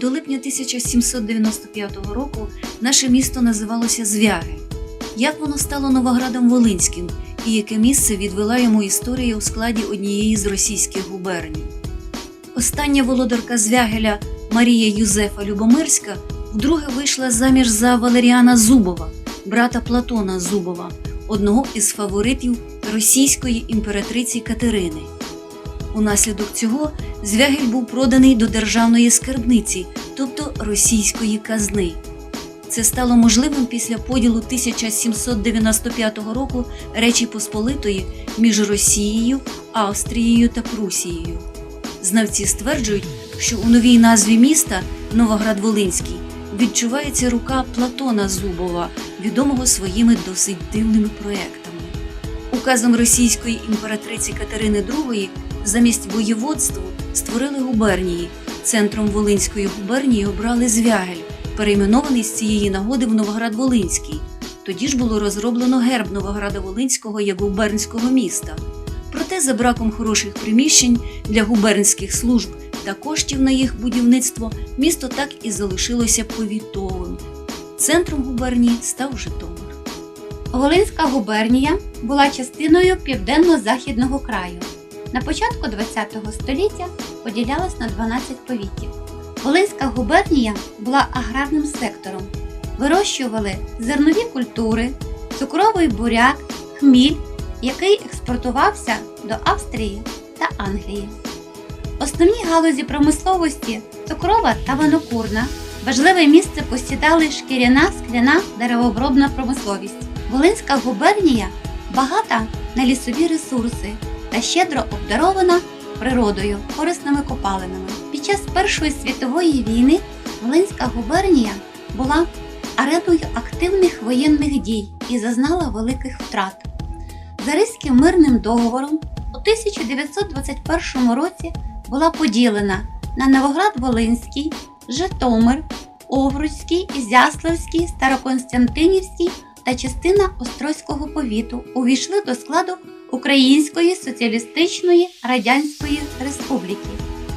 липня 1795 року наше місто називалося Звягель. Як воно стало Новоградом Волинським і яке місце відвела йому історія у складі однієї з російських губерній? Остання володарка Звягеля Марія Юзефа Любомирська вдруге вийшла заміж за Валеріана Зубова, брата Платона Зубова, одного із фаворитів російської імператриці Катерини. Унаслідок цього Звягель був проданий до державної скарбниці, тобто російської казни. Це стало можливим після поділу 1795 року Речі Посполитої між Росією, Австрією та Прусією. Знавці стверджують, що у новій назві міста Новоград-Волинський відчувається рука Платона Зубова, відомого своїми досить дивними проектами. Указом російської імператриці Катерини II замість воєводству створили губернії. Центром Волинської губернії обрали Звягель, перейменований з цієї нагоди в Новоград-Волинський. Тоді ж було розроблено герб Новограда Волинського як губернського міста. Проте, за браком хороших приміщень для губернських служб та коштів на їх будівництво, місто так і залишилося повітовим. Центром губернії став Житомир. Волинська губернія була частиною південно-західного краю. На початку ХХ століття поділялась на 12 повітів. Волинська губернія була аграрним сектором. Вирощували зернові культури, цукровий буряк, хміль, який експортувався до Австрії та Англії. Основні галузі промисловості цукрова та винокурна. Важливе місце посідали шкіряна, скляна, деревообробна промисловість. Волинська губернія багата на лісові ресурси та щедро обдарована природою, корисними копалинами. Під час Першої світової війни Волинська губернія була ареною активних воєнних дій і зазнала великих втрат. За Ризьким мирним договором у 1921 році була поділена на Новоград-Волинський, Житомир, Овруцький, Ізяславський, Староконстантинівський та частина Острозького повіту увійшли до складу Української Соціалістичної Радянської Республіки.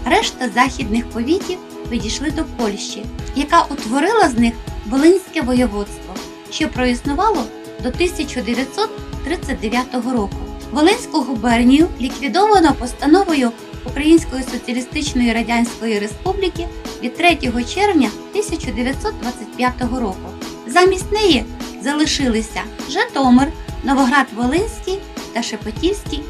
Решта західних повітів відійшли до Польщі, яка утворила з них Волинське воєводство, що проіснувало до 1939 року. Волинську губернію ліквідовано постановою Української Соціалістичної Радянської Республіки від 3 червня 1925 року. Замість неї залишилися Житомир, Новоград-Волинський та Шепетівський